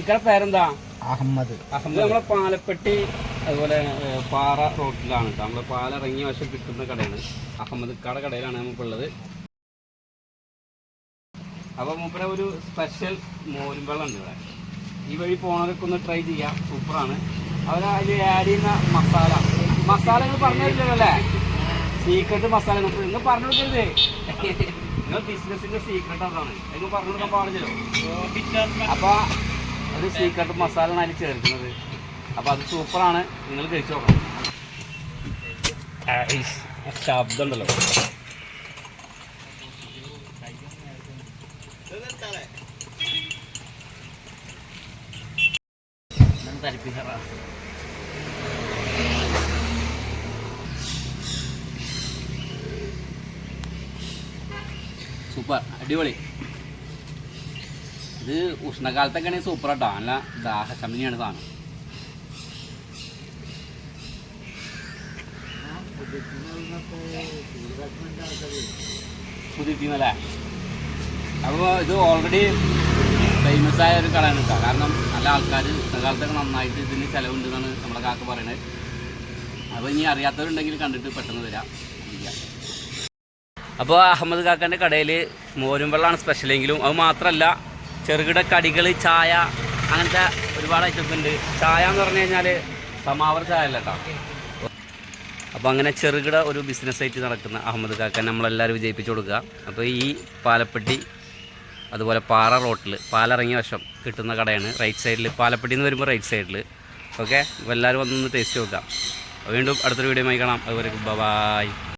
ഇക്കടെ പേരെന്താ? അഹമ്മദ്. അഹമ്മദ്. നമ്മളെ പാലപ്പെട്ടി അതുപോലെ പാറ റോഡിലാണ് കേട്ടോ നമ്മളെ പാലിറങ്ങിയ വശം കിട്ടുന്ന കടയാണ്. അഹമ്മദ് കട കടയിലാണ് നമുക്കുള്ളത് അപ്പോൾ മൂപ്പര ഒരു സ്പെഷ്യൽ മോരും വെള്ളം ഉണ്ട് ഇവിടെ. ഈ വഴി പോണതൊക്കെ ഒന്ന് ട്രൈ ചെയ്യാം. സൂപ്പറാണ്. അവർ അതിൽ ആഡ് ചെയ്യുന്ന മസാല. മസാല നിങ്ങൾ പറഞ്ഞു തരില്ലല്ലോ അല്ലേ? സീക്രട്ട് മസാല. നിങ്ങൾ പറഞ്ഞു കൊടുക്കരുത്. നിങ്ങൾ ബിസിനസിന്റെ സീക്രട്ട് അതാണ്. നിങ്ങൾ പറഞ്ഞു കൊടുക്കാൻ പാടില്ലല്ലോ. അപ്പൊ ഒരു സീക്രട്ട് മസാല ആണ് അതിൽ ചേർക്കുന്നത്. അപ്പോൾ അത് സൂപ്പറാണ്. നിങ്ങൾ കഴിച്ചു നോക്കണം. ശബ്ദം ഉണ്ടല്ലോ സൂപ്പർ. അടിപൊളി. ഇത് ഉഷ്ണകാലത്തൊക്കെയാണെങ്കിൽ സൂപ്പർ കേട്ടോ നല്ല ദാഹശമനിയാണ് സാധനം. പുതിയല്ലേ അപ്പോൾ ഇത് ഓൾറെഡി ഫേമസ് ആയ ഒരു കടയാണ് കേട്ടോ കാരണം നല്ല ആൾക്കാർ ഉഷ്ണകാലത്തൊക്കെ നന്നായിട്ട് ഇതിന് ചിലവുണ്ട് എന്നാണ് നമ്മുടെ കാക്ക പറയുന്നത് അപ്പോൾ ഇനി അറിയാത്തവരുണ്ടെങ്കിൽ കണ്ടിട്ട് പെട്ടെന്ന് വരാം. അപ്പോൾ അഹമ്മദ് കാക്കന്റെ കടയിൽ മോരും വെള്ളമാണ് സ്പെഷ്യലെങ്കിലും അത് മാത്രമല്ല ചെറുകിട കടികൾ ചായ അങ്ങനത്തെ ഒരുപാട് ഐറ്റംസ് ഉണ്ട്. ചായ എന്ന് പറഞ്ഞു കഴിഞ്ഞാൽ സമാവർ ചായ അല്ല കേട്ടോ അപ്പോൾ അങ്ങനെ ചെറുകിട ഒരു ബിസിനസ് ആയിട്ട് നടക്കുന്ന അഹമ്മദ് കാക്കാൻ നമ്മളെല്ലാവരും വിജയിപ്പിച്ചു കൊടുക്കുക. അപ്പോൾ ഈ പാലപ്പെട്ടി അതുപോലെ പാറ റോട്ടിൽ പാലിറങ്ങിയ വശം കിട്ടുന്ന കടയാണ്. റൈറ്റ് സൈഡിൽ പാലപ്പെട്ടി എന്ന് വരുമ്പോൾ റൈറ്റ് സൈഡിൽ ഓക്കെ അപ്പോൾ എല്ലാവരും വന്നൊന്ന് ടേസ്റ്റ് നോക്കാം വീണ്ടും അടുത്തൊരു വീഡിയോ കാണാം. അതുപോലെ ബൈ